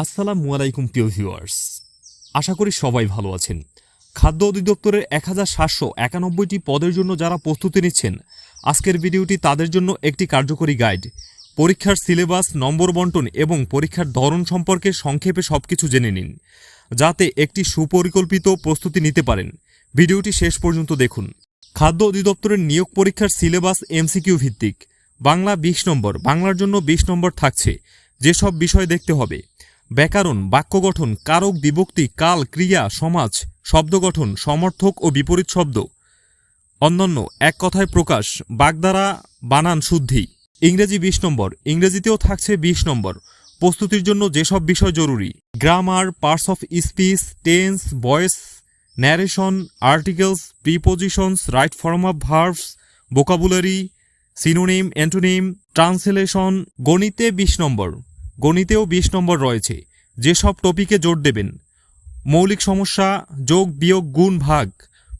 আসসালামু আলাইকুম, প্রিয় ভিউয়ার্স। আশা করি সবাই ভালো আছেন। খাদ্য অধিদপ্তরের এক হাজার সাতশো একানব্বইটি পদের জন্য যারা প্রস্তুতি নিচ্ছেন, আজকের ভিডিওটি তাদের জন্য একটি কার্যকরী গাইড। পরীক্ষার সিলেবাস, নম্বর বন্টন এবং পরীক্ষার ধরন সম্পর্কে সংক্ষেপে সব কিছু জেনে নিন, যাতে একটি সুপরিকল্পিত প্রস্তুতি নিতে পারেন। ভিডিওটি শেষ পর্যন্ত দেখুন। খাদ্য অধিদপ্তরের নিয়োগ পরীক্ষার সিলেবাস এমসিকিউ ভিত্তিক। বাংলা বিশ নম্বর। বাংলার জন্য বিশ নম্বর থাকছে। যেসব বিষয় দেখতে হবে। ব্যাকরণ বাক্য গঠন কারক, বিভক্তি, কাল, ক্রিয়া, সমাজ শব্দ গঠন সমর্থক ও বিপরীত শব্দ। অন্যান্য, এক কথায় প্রকাশ বাগধারা বানান শুদ্ধি। ইংরেজি বিশ নম্বর, ইংরেজিতেও থাকছে বিশ নম্বর। প্রস্তুতির জন্য যেসব বিষয় জরুরি, grammar, parts of speech, tense, voice, narration, articles, prepositions, right form of verbs vocabulary, synonym, antonym, translation, গণিতে বিশ নম্বর। গণিতেও বিশ নম্বর রয়েছে। যেসব টপিকে জোর দেবেন। মৌলিক সমস্যা, যোগ, বিয়োগ, গুণ, ভাগ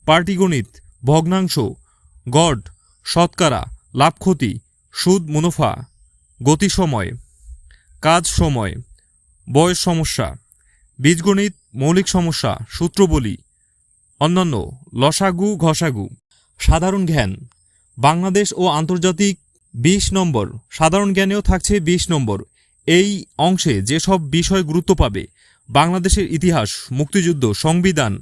পাটিগণিত ভগ্নাংশ, গড়, শতকরা লাভ ক্ষতি সুদ, মুনাফা, গতি সময়, কাজ সময়, বয়স সমস্যা, বীজগণিত, মৌলিক সমস্যা, সূত্রবলী, অন্যান্য, লসাগু ঘষাগু সাধারণ জ্ঞান, বাংলাদেশ ও আন্তর্জাতিক বিশ নম্বর। সাধারণ জ্ঞানেও থাকছে বিশ নম্বর। এই অংশে যেসব বিষয় গুরুত্ব পাবে, বাংলাদেশের ইতিহাস, মুক্তিযুদ্ধ, সংবিধান,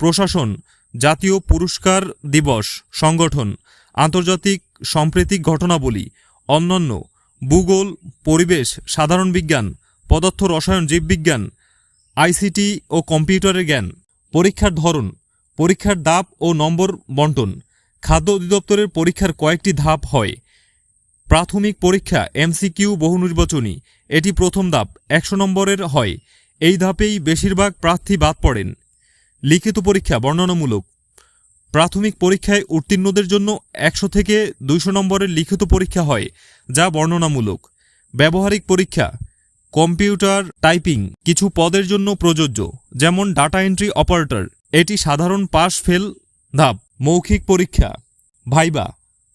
প্রশাসন, জাতীয় পুরস্কার দিবস, সংগঠন, আন্তর্জাতিক সাম্প্রতিক ঘটনাবলী, অন্যান্য, ভূগোল, পরিবেশ, সাধারণ বিজ্ঞান, পদার্থ রসায়ন, জীববিজ্ঞান, আইসিটি ও কম্পিউটারের জ্ঞান, পরীক্ষার ধরন, পরীক্ষার দাপ ও নম্বর বন্টন, খাদ্য অধিদপ্তরের পরীক্ষার কয়েকটি ধাপ হয়। প্রাথমিক পরীক্ষা এমসিকিউ বহু নির্বাচনী। এটি প্রথম ধাপ, একশো নম্বরের হয়। এই ধাপেই বেশিরভাগ প্রার্থী বাদ পড়েন। লিখিত পরীক্ষা বর্ণনামূলক। প্রাথমিক পরীক্ষায় উত্তীর্ণদের জন্য একশো থেকে দুইশো নম্বরের লিখিত পরীক্ষা হয়, যা বর্ণনামূলক। ব্যবহারিক পরীক্ষা, কম্পিউটার টাইপিং, কিছু পদের জন্য প্রযোজ্য, যেমন ডাটা এন্ট্রি অপারেটর। এটি সাধারণ পাস ফেল ধাপ, মৌখিক পরীক্ষা। ভাইবা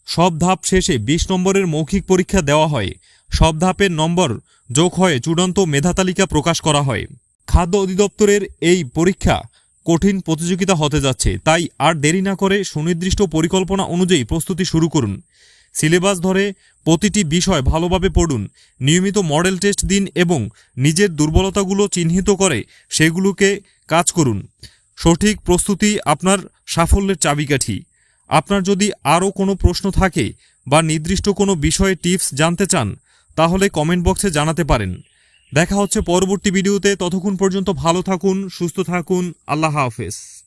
সব ধাপ শেষে বিশ নম্বরের মৌখিক পরীক্ষা দেওয়া হয়। সব ধাপের নম্বর যোগ হয়ে চূড়ান্ত মেধাতালিকা প্রকাশ করা হয়। খাদ্য অধিদপ্তরের এই পরীক্ষা কঠিন প্রতিযোগিতা হতে যাচ্ছে, তাই আর দেরি না করে সুনির্দিষ্ট পরিকল্পনা অনুযায়ী প্রস্তুতি শুরু করুন। সিলেবাস ধরে প্রতিটি বিষয় ভালোভাবে পড়ুন, নিয়মিত মডেল টেস্ট দিন এবং নিজের দুর্বলতাগুলো চিহ্নিত করে সেগুলোকে কাজ করুন। সঠিক প্রস্তুতি আপনার সাফল্যের চাবিকাঠি। আপনার যদি আরও কোনো প্রশ্ন থাকে বা নির্দিষ্ট কোনো বিষয়ে টিপস জানতে চান, তাহলে কমেন্ট বক্সে জানাতে পারেন। দেখা হচ্ছে পরবর্তী ভিডিওতে। ততক্ষণ পর্যন্ত ভালো থাকুন, সুস্থ থাকুন। আল্লাহ হাফেজ।